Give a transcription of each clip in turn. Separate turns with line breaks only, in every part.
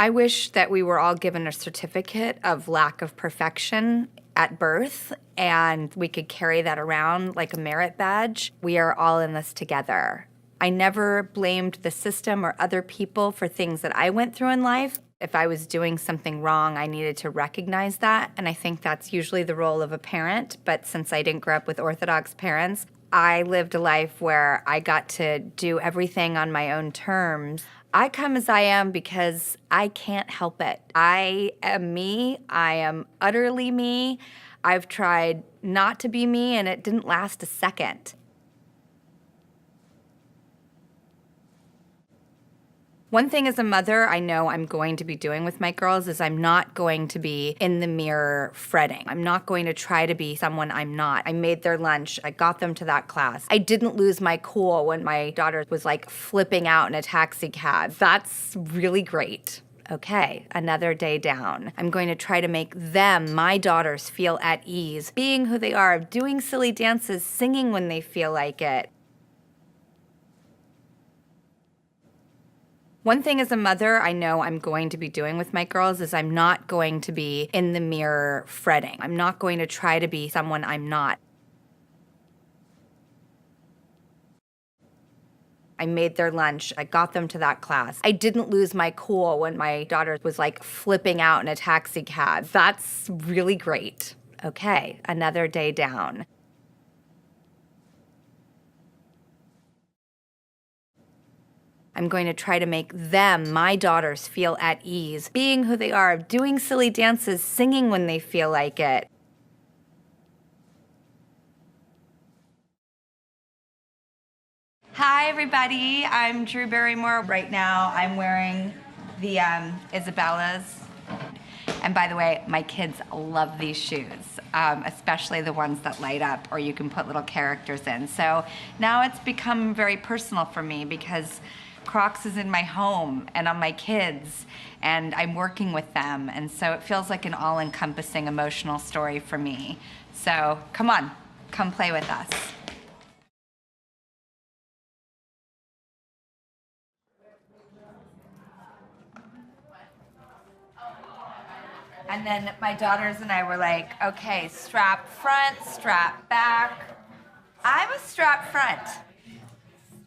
I wish that we were all given a certificate of lack of perfection at birth and we could carry that around like a merit badge. We are all in this together. I never blamed the system or other people for things that I went through in life. If I was doing something wrong, I needed to recognize that. And I think that's usually the role of a parent. But since I didn't grow up with Orthodox parents, I lived a life where I got to do everything on my own terms. I come as I am because I can't help it. I am me. I am utterly me. I've tried not to be me and it didn't last a second. One thing as a mother, I know I'm going to be doing with my girls is I'm not going to be in the mirror fretting. I'm not going to try to be someone I'm not. I made their lunch, I got them to that class. I didn't lose my cool when my daughter was like flipping out in a taxi cab. That's really great okay, another day down. I'm going to try to make them, my daughters, feel at ease, being who they are, doing silly dances, singing when they feel like it. One thing as a mother, I know I'm going to be doing with my girls is I'm not going to be in the mirror fretting. I'm not going to try to be someone I'm not. I made their lunch. I got them to that class. I didn't lose my cool when my daughter was like flipping out in a taxi cab. That's really great. Okay, another day down. I'm going to try to make them, my daughters, feel at ease, being who they are, doing silly dances, singing when they feel like it. Hi, everybody. I'm Drew Barrymore. Right now, I'm wearing the um, Isabella's. And by the way, my kids love these shoes, um, especially the ones that light up or you can put little characters in. So now it's become very personal for me because Crocs is in my home and on my kids, and I'm working with them. And so it feels like an all encompassing emotional story for me. So come on, come play with us. And then my daughters and I were like, okay, strap front, strap back. I'm a strap front.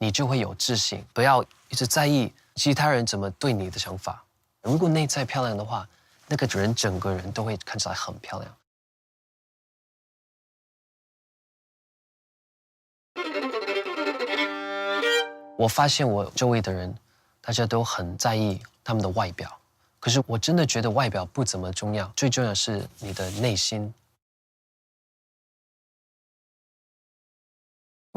你就会有自信，不要一直在意其他人怎么对你的想法。如果内在漂亮的话，那个主人整个人都会看起来很漂亮。我发现我周围的人，大家都很在意他们的外表，可是我真的觉得外表不怎么重要，最重要是你的内心。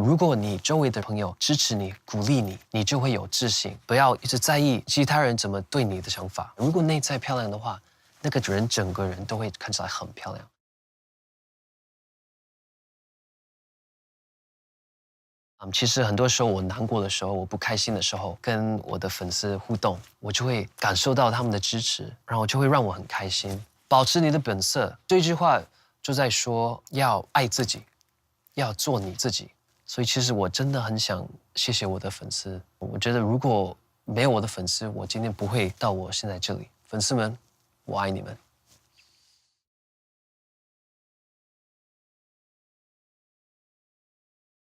如果你周围的朋友支持你、鼓励你，你就会有自信。不要一直在意其他人怎么对你的想法。如果内在漂亮的话，那个主人整个人都会看起来很漂亮。嗯，其实很多时候我难过的时候，我不开心的时候，跟我的粉丝互动，我就会感受到他们的支持，然后就会让我很开心。保持你的本色，这句话就在说要爱自己，要做你自己。所以其实我真的很想谢谢我的粉丝。我觉得如果没有我的粉丝，我今天不会到我现在这里。粉丝们，我爱你们。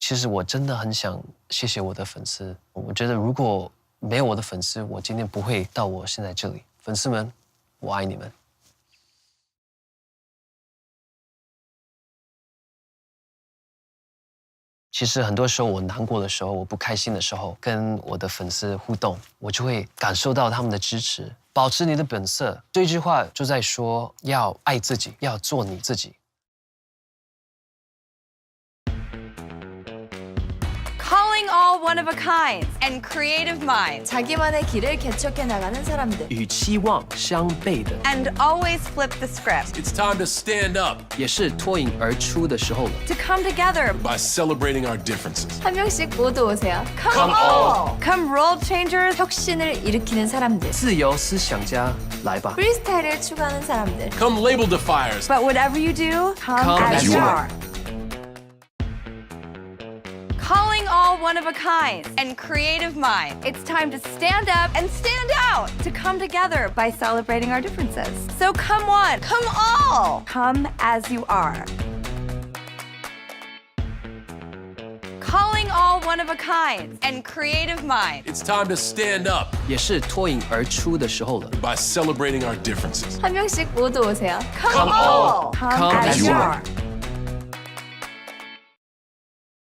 其实我真的很想谢谢我的粉丝。我觉得如果没有我的粉丝，我今天不会到我现在这里。粉丝们，我爱你们。其实很多时候，我难过的时候，我不开心的时候，跟我的粉丝互动，我就会感受到他们的支持。保持你的本色，这句话就在说要爱自己，要做你自己。
one of a kind and creative minds
자기만의 길을 개척해 나가는 사람들
And always flip the script
It's time to stand up
也是脱颖而出的时候了.
To come together.
by celebrating our differences.
한 명씩 모두 오세요
Come all. Come role changers.
혁신을 일으키는 사람들 Freestyle을 추구하는 사람들
Come label defiers.
But whatever you do, come,
Come
as
as
you
you
are. are. one of a kind and creative mind. It's time to stand up and stand out, to come together by celebrating our differences. So come one, come all, come as you are. Calling all one of a kind and creative mind.
It's time to stand up By celebrating our differences.
한 명씩 모두 오세요.
Come, all, come, as you are.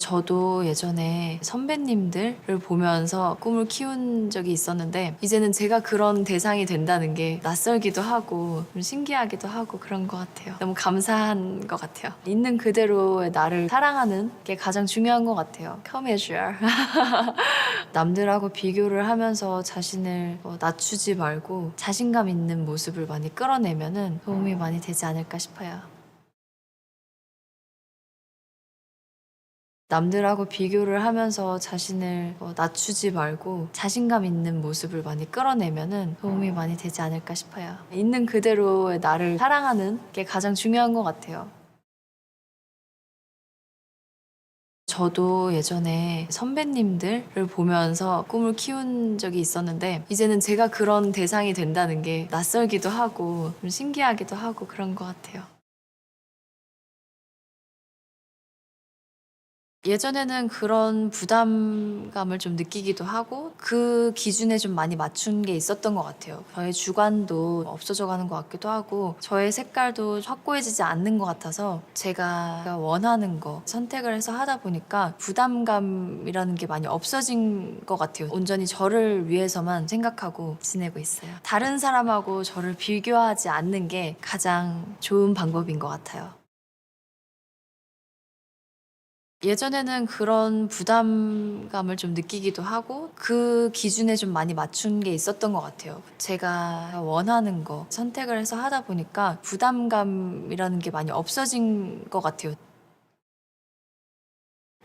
저도 예전에 선배님들을 보면서 꿈을 키운 적이 있었는데 이제는 제가 그런 대상이 된다는 게 낯설기도 하고 좀 신기하기도 하고 그런 것 같아요. 너무 감사한 것 같아요. 있는 그대로의 나를 사랑하는 게 가장 중요한 것 같아요. Come as you are. 남들하고 비교를 하면서 자신을 뭐 낮추지 말고 자신감 있는 모습을 많이 끌어내면 도움이 많이 되지 않을까 싶어요. 남들하고 비교를 하면서 자신을 어, 낮추지 말고 자신감 있는 모습을 많이 끌어내면은 도움이 많이 되지 않을까 싶어요. 있는 그대로의 나를 사랑하는 게 가장 중요한 것 같아요. 저도 예전에 선배님들을 보면서 꿈을 키운 적이 있었는데 이제는 제가 그런 대상이 된다는 게 낯설기도 하고 좀 신기하기도 하고 그런 것 같아요. 예전에는 그런 부담감을 좀 느끼기도 하고 그 기준에 좀 많이 맞춘 게 있었던 것 같아요. 저의 주관도 없어져 가는 것 같기도 하고 저의 색깔도 확고해지지 않는 것 같아서 제가 원하는 거 선택을 해서 하다 보니까 부담감이라는 게 많이 없어진 것 같아요. 온전히 저를 위해서만 생각하고 지내고 있어요. 다른 사람하고 저를 비교하지 않는 게 가장 좋은 방법인 것 같아요. 예전에는 그런 부담감을 좀 느끼기도 하고 그 기준에 좀 많이 맞춘 게 있었던 것 같아요. 제가 원하는 거 선택을 해서 하다 보니까 부담감이라는 게 많이 없어진 것 같아요.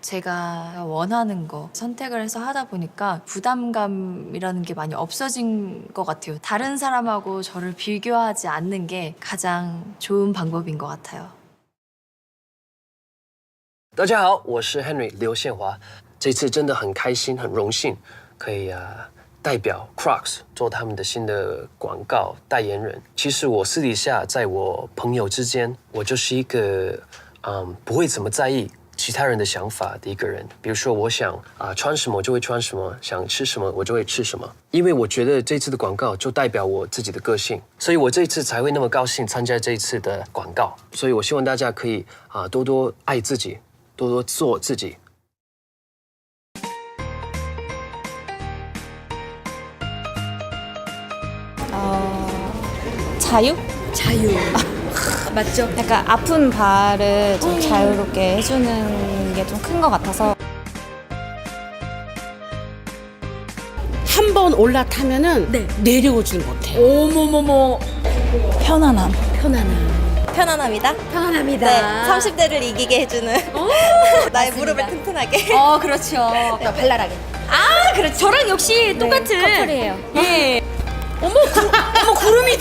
제가 원하는 거 선택을 해서 하다 보니까 부담감이라는 게 많이 없어진 것 같아요. 다른 사람하고 저를 비교하지 않는 게 가장 좋은 방법인 것 같아요.
大家好，我是 Henry 刘宪华，这次真的很开心，很荣幸可以啊代表 Crocs 做他们的新的广告代言人。其实我私底下在我朋友之间，我就是一个嗯不会怎么在意其他人的想法的一个人。比如说我想啊穿什么我就会穿什么，想吃什么我就会吃什么，因为我觉得这次的广告就代表我自己的个性，所以我这次才会那么高兴参加这一次的广告。所以我希望大家可以啊多多爱自己。 多多做自己。어
자유?
자유. 아, 맞죠?
약간 아픈 발을 좀 음. 자유롭게 해주는 게 좀 큰 것 같아서
한 번 올라타면은 네. 내려오질 못해요.
어머머머.
편안함.
편안함.
편안합니다.
편안합니다.
네, 30대를 이기게 해주는 오, 나의 맞습니다. 무릎을 튼튼하게.
어, 그렇죠. 또 네, 네, 발랄하게.
아, 그래. 그렇죠. 저랑 역시 네, 똑같은
커플이에요.
예. 어머, 구, 어머 구름이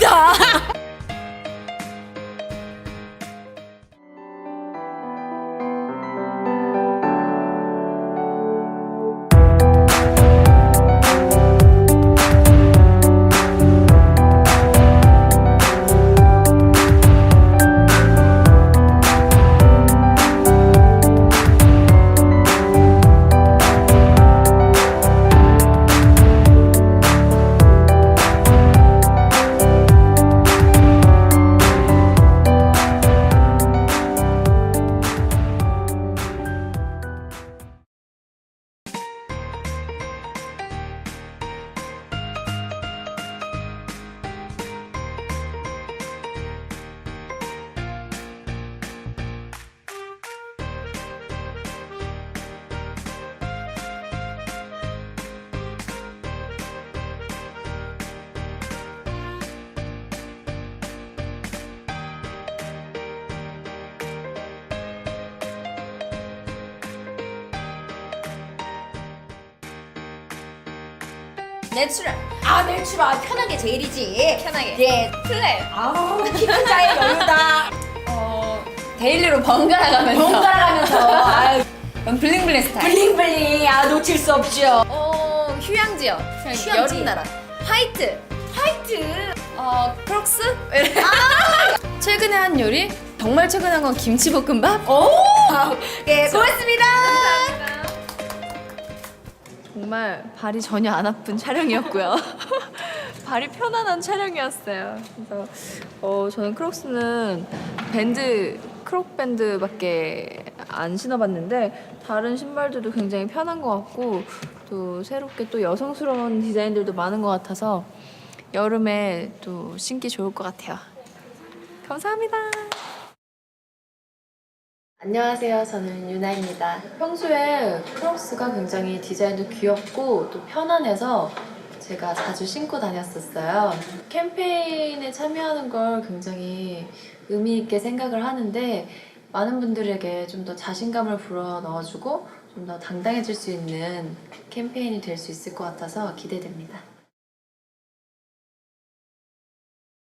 내추럴. 아 내추럴 편하게 제일이지.
편하게.
예.
플랩.
아우 키큰 자의 여유다.
어 데일리로 번갈아 가면서.
번갈아 가면서. 아유.
그럼 블링블링 스타일.
블링블링. 아 놓칠 수 없죠.
어 휴양지요.
휴양지.
여름 나라. 화이트.
화이트.
어 크록스. 아 최근에 한 요리 정말 최근한 건 김치볶음밥.
오. 아, 예 고맙습니다 감사합니다.
정말 발이 전혀 안 아픈 촬영이었고요. 발이 편안한 촬영이었어요. 그래서 어, 저는 크록스는 밴드 크록 밴드밖에 안 신어봤는데 다른 신발들도 굉장히 편한 것 같고 또 새롭게 또 여성스러운 디자인들도 많은 것 같아서 여름에 또 신기 좋을 것 같아요. 감사합니다. 안녕하세요. 저는 유나입니다. 평소에 크록스가 굉장히 디자인도 귀엽고 또 편안해서 제가 자주 신고 다녔었어요. 캠페인에 참여하는 걸 굉장히 의미 있게 생각을 하는데 많은 분들에게 좀 더 자신감을 불어넣어주고 좀 더 당당해질 수 있는 캠페인이 될 수 있을 것 같아서 기대됩니다.